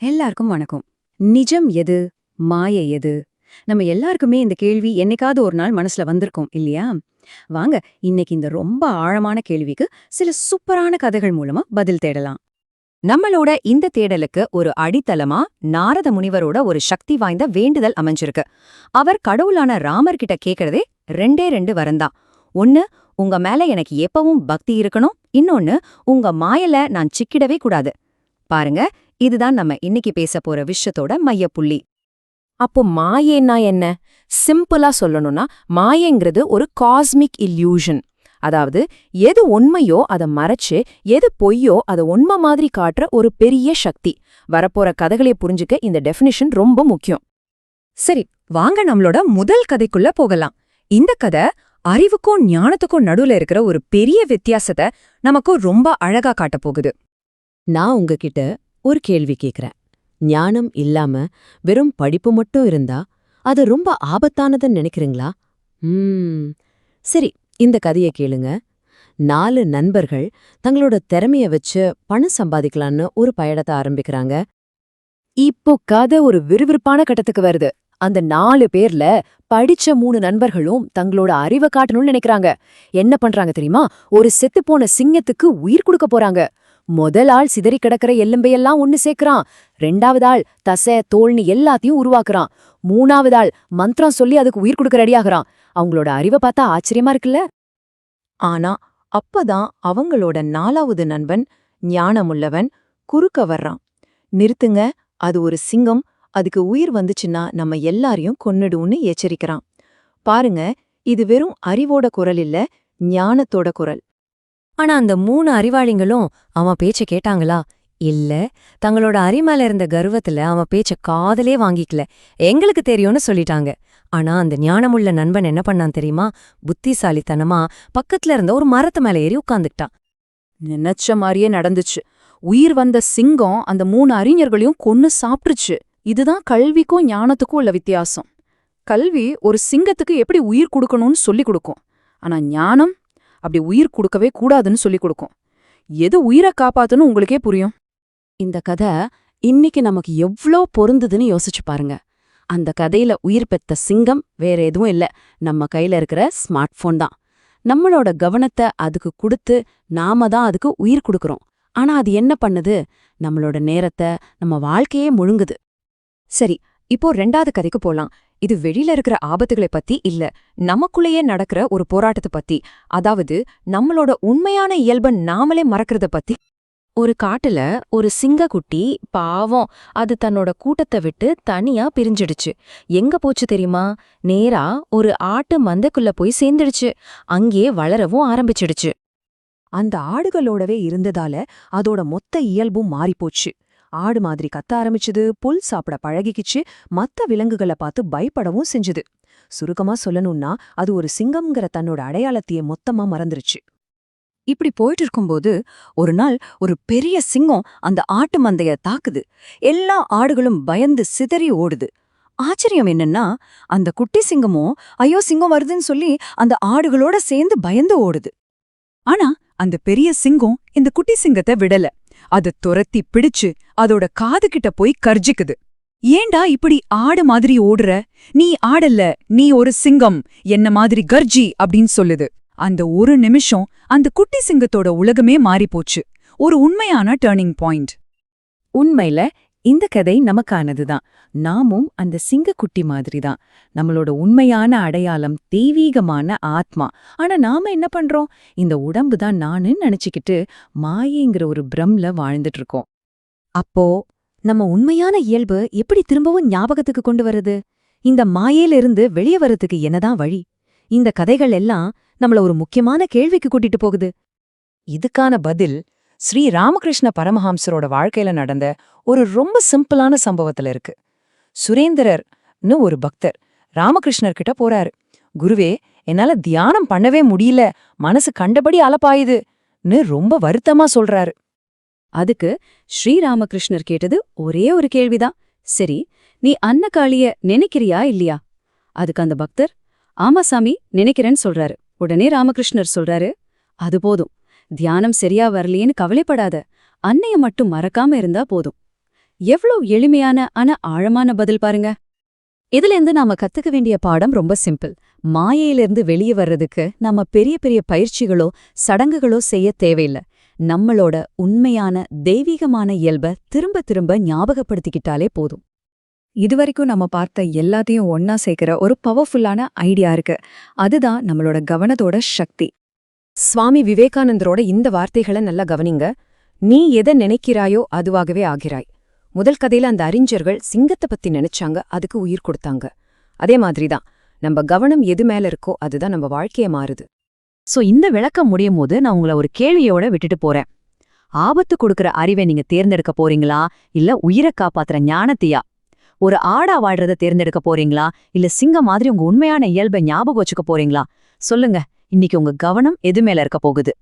எல்லாருக்கும் வணக்கம். நிஜம் எது? மாய எது? நம்ம எல்லாருக்குமே இந்த கேள்வி என்னைக்காவது ஒரு நாள் மனசுல வந்திருக்கும் இல்லையா? வாங்க இன்னைக்கு இந்த ரொம்ப ஆழமான கேள்விக்கு சில சூப்பரான கதைகள் மூலமா பதில் தேடலாம். நம்மளோட இந்த தேடலுக்கு ஒரு அடித்தளமா நாரத முனிவரோட ஒரு சக்தி வாய்ந்த வேண்டுதல் அமைஞ்சிருக்கு. அவர் கடவுளான ராமர் கிட்ட கேக்குறதே ரெண்டே ரெண்டு வரந்தான் ஒன்னு உங்க மேல எனக்கு எப்பவும் பக்தி இருக்கணும். இன்னொன்னு உங்க மாயல நான் சிக்கிடவே கூடாது. பாருங்க இதுதான் நம்ம இன்னைக்கு பேச போற விஷயத்தோட மையப்புள்ளி. அப்போ மாயேன்னா என்ன? சிம்பிளா சொல்லணும்னா மாயேங்கிறது ஒரு காஸ்மிக் இல்யூஷன் அதாவது எது உண்மையோ அதை மறைச்சு எது பொய்யோ அதை உண்மை மாதிரி காட்டுற ஒரு பெரிய சக்தி. வரப்போற கதைகளை புரிஞ்சுக்க இந்த டெஃபினிஷன் ரொம்ப முக்கியம். சரி வாங்க நம்மளோட முதல் கதைக்குள்ள போகலாம். இந்த கதை அறிவுக்கும் ஞானத்துக்கும் நடுவுல இருக்கிற ஒரு பெரிய வித்தியாசத்தை நமக்கு ரொம்ப அழகா காட்டப் போகுது. நான் உங்ககிட்ட ஒரு கேள்வி கேக்குறேன். ஞானம் இல்லாம வெறும் படிப்பு மட்டும் இருந்தா அது ரொம்ப ஆபத்தானதுன்னு நினைக்கிறீங்களா? ம். சரி இந்த கதையை கேளுங்க. நாலு நண்பர்கள் தங்களோட திறமைய வச்சு பணம் சம்பாதிக்கலான்னு ஒரு பயணத்தை ஆரம்பிக்கிறாங்க. இப்போ கதை ஒரு விறுவிறுப்பான கட்டத்துக்கு வருது. அந்த நாலு பேர்ல படிச்ச மூணு நண்பர்களும் தங்களோட அறிவை காட்டணும்னு நினைக்கிறாங்க. என்ன பண்றாங்க தெரியுமா? ஒரு செத்துப்போன சிங்கத்துக்கு உயிர் கொடுக்க போறாங்க. முதல் ஆள் சிதறி கிடக்கிற எல்லும்பையெல்லாம் ஒன்னு சேர்க்கறான். ரெண்டாவது ஆள் தசை தோல்னு எல்லாத்தையும் உருவாக்குறான். மூணாவது ஆள் மந்திரம் சொல்லி அதுக்கு உயிர் கொடுக்க ரெடியாகிறான். அவங்களோட அறிவை பார்த்தா ஆச்சரியமா இருக்குல்ல? ஆனா அப்பதான் அவங்களோட நாலாவது நண்பன் ஞானமுள்ளவன் குறுக்க வர்றான். நிறுத்துங்க அது ஒரு சிங்கம் அதுக்கு உயிர் வந்துச்சுன்னா நம்ம எல்லாரையும் கொன்னுடும்னு எச்சரிக்கிறான். பாருங்க இது வெறும் அறிவோட குரல் இல்ல ஞானத்தோட குரல். ஆனா அந்த மூணு அறிவாளிங்களும் அவன் பேச்ச கேட்டாங்களா? இல்ல. தங்களோட அறிமேல இருந்த கர்வத்துல அவன் பேச்ச காதலே வாங்கிக்கல. எங்களுக்கு தெரியும்னு சொல்லிட்டாங்க. ஆனா அந்த ஞானமுள்ள நண்பன் என்ன பண்ணான் தெரியுமா? புத்திசாலித்தனமா பக்கத்துல இருந்த ஒரு மரத்து மேல ஏறி உட்காந்துக்கிட்டான் நினைச்ச மாதிரியே நடந்துச்சு. உயிர் வந்த சிங்கம் அந்த மூணு அறிஞர்களையும் கொன்னு சாப்பிட்டுச்சு இதுதான் கல்விக்கும் ஞானத்துக்கும் உள்ள வித்தியாசம். கல்வி ஒரு சிங்கத்துக்கு எப்படி உயிர் கொடுக்கணும்னு சொல்லிக் கொடுக்கும். ஆனா ஞானம் அப்படி உயிர் கொடுக்கவே கூடாதுன்னு சொல்லிக் கொடுக்கும். எது உயிரை காப்பாத்துன்னு உங்களுக்கே புரியும். இந்த கதை இன்னைக்கு நமக்கு எவ்ளோ பொருந்துதுன்னு யோசிச்சு பாருங்க. அந்த கதையில உயிர் பெத்த சிங்கம் வேற எதுவும் இல்ல. நம்ம கையில இருக்கிற ஸ்மார்ட் போன் தான். நம்மளோட கவனத்தை அதுக்கு கொடுத்து நாம தான் அதுக்கு உயிர் கொடுக்கறோம். ஆனா அது என்ன பண்ணுது? நம்மளோட நேரத்தை நம்ம வாழ்க்கையே முழுங்குது. சரி இப்போ ரெண்டாவது கதைக்கு போலாம். இது வெளியில இருக்கிற ஆபத்துகளை பத்தி இல்ல. நமக்குள்ளேயே நடக்கிற ஒரு போராட்டத்தை பத்தி. அதாவது நம்மளோட உண்மையான இயல்பை நாமளே மறக்கறத பத்தி. ஒரு காட்டுல ஒரு சிங்கக்குட்டி பாவம் அது தன்னோட கூட்டத்தை விட்டு தனியா பிரிஞ்சிடுச்சு. எங்க போச்சு தெரியுமா? நேரா ஒரு ஆட்டு மந்தைக்குள்ள போய் சேர்ந்துடுச்சு. அங்கே வளரவும் ஆரம்பிச்சிடுச்சு. அந்த ஆடுகளோடவே இருந்ததால அதோட மொத்த இயல்பும் மாறிப்போச்சு. ஆடு மாதிரி கத்த ஆரம்பிச்சுது புல் சாப்பிட பழகிக்கிச்சு மத்த விலங்குகளை பார்த்து பயப்படவும் செஞ்சுது. சுருக்கமா சொல்லணும்னா அது ஒரு சிங்கம்ங்கிற தன்னோட அடையாளத்தையே மொத்தமா மறந்துருச்சு. இப்படி போயிட்டு இருக்கும்போது ஒரு நாள் ஒரு பெரிய சிங்கம் அந்த ஆட்டு மந்தைய தாக்குது. எல்லா ஆடுகளும் பயந்து சிதறி ஓடுது. ஆச்சரியம் என்னன்னா அந்த குட்டி சிங்கமும் ஐயோ சிங்கம் வருதுன்னு சொல்லி அந்த ஆடுகளோட சேர்ந்து பயந்து ஓடுது. ஆனா அந்த பெரிய சிங்கம் இந்த குட்டி சிங்கத்தை விடல. அது துரத்தி பிடிச்சு அதோட காது கிட்ட போய் கர்ஜிக்குது. ஏண்டா இப்படி ஆடு மாதிரி ஓடுற? நீ ஆடல்ல நீ ஒரு சிங்கம் என்ன மாதிரி கர்ஜி? அப்படின்னு சொல்லுது. அந்த ஒரு நிமிஷம் அந்த குட்டி சிங்கத்தோட உலகமே மாறிப்போச்சு ஒரு உண்மையான டேர்னிங் பாயிண்ட் உண்மையில இந்த கதை நமக்கானதுதான் நாமும் அந்த சிங்கக்குட்டி மாதிரி தான். நம்மளோட உண்மையான அடையாளம் தெய்வீகமான ஆத்மா. ஆனா நாம என்ன பண்றோம்? இந்த உடம்பு தான் நானு நினைச்சுக்கிட்டு மாயைங்கிற ஒரு பிரம்ல வாழ்ந்துட்டு இருக்கோம். அப்போ நம்ம உண்மையான இயல்பு எப்படி திரும்பவும் ஞாபகத்துக்கு கொண்டு வருது இந்த மாயையிலிருந்து வெளியே வர்றதுக்கு என்னதான் வழி? இந்த கதைகள் எல்லாம் நம்மள ஒரு முக்கியமான கேள்விக்கு கூட்டிட்டு போகுது. இதுக்கான பதில் ஸ்ரீ ராமகிருஷ்ண பரமஹம்சரோட வாழ்க்கையில நடந்த ஒரு ரொம்ப சிம்பிளான சம்பவத்துல இருக்கு. சுரேந்திரர்னு ஒரு பக்தர் ராமகிருஷ்ணர் கிட்ட போறாரு. குருவே என்னால தியானம் பண்ணவே முடியல. மனசு கண்டபடி அலப்பாயுதுன்னு ரொம்ப வருத்தமா சொல்றாரு. அதுக்கு ஸ்ரீராமகிருஷ்ணர் கேட்டது ஒரே ஒரு கேள்விதான். சரி நீ அன்னகாளிய நினைக்கிறியா இல்லையா? அதுக்கு அந்த பக்தர் ஆமா சாமி நினைக்கிறேன்னு சொல்றாரு. உடனே ராமகிருஷ்ணர் சொல்றாரு அது போதும். தியானம் சரியா வரலையேன்னு கவலைப்படாத. அன்னைய மட்டும் மறக்காம இருந்தா போதும். எவ்வளவு எளிமையான ஆனா ஆழமான பதில் பாருங்க. இதுல இருந்து நாம கத்துக்க வேண்டிய பாடம் ரொம்ப சிம்பிள். மாயையிலிருந்து வெளியே வர்றதுக்கு நாம பெரிய பெரிய பயிற்சிகளோ சடங்குகளோ செய்ய தேவையில்ல. நம்மளோட உண்மையான தெய்வீகமான இயல்ப திரும்ப திரும்ப ஞாபகப்படுத்திக்கிட்டாலே போதும். இதுவரைக்கும் நம்ம பார்த்த எல்லாத்தையும் ஒன்னா சேர்க்கிற ஒரு பவர்ஃபுல்லான ஐடியா இருக்கு. அதுதான் நம்மளோட கவனத்தோட சக்தி. சுவாமி விவேகானந்தரோட இந்த வார்த்தைகளை நல்லா கவனிங்க. நீ எதை நினைக்கிறாயோ அதுவாகவே ஆகிறாய். முதல் கதையில அந்த அறிஞர்கள் சிங்கத்தை பத்தி நினைச்சாங்க அதுக்கு உயிர் கொடுத்தாங்க. அதே மாதிரிதான் நம்ம கவனம் எது மேல இருக்கோ அதுதான் நம்ம வாழ்க்கைய மாறுது. சோ இந்த விளக்கம் முடியும் போது நான் உங்களை ஒரு கேள்வியோட விட்டுட்டு போறேன். ஆபத்து கொடுக்கற அறிவை நீங்க தேர்ந்தெடுக்க போறீங்களா? இல்ல உயிரை காப்பாத்துற ஞானத்தையா? ஒரு ஆடா வாழ்றத தேர்ந்தெடுக்க போறீங்களா? இல்ல சிங்கம் மாதிரி உங்க உண்மையான இயல்பை ஞாபகம் வச்சுக்க போறீங்களா? சொல்லுங்க. இன்னைக்கு உங்க கவனம் எது மேல இருக்க போகுது?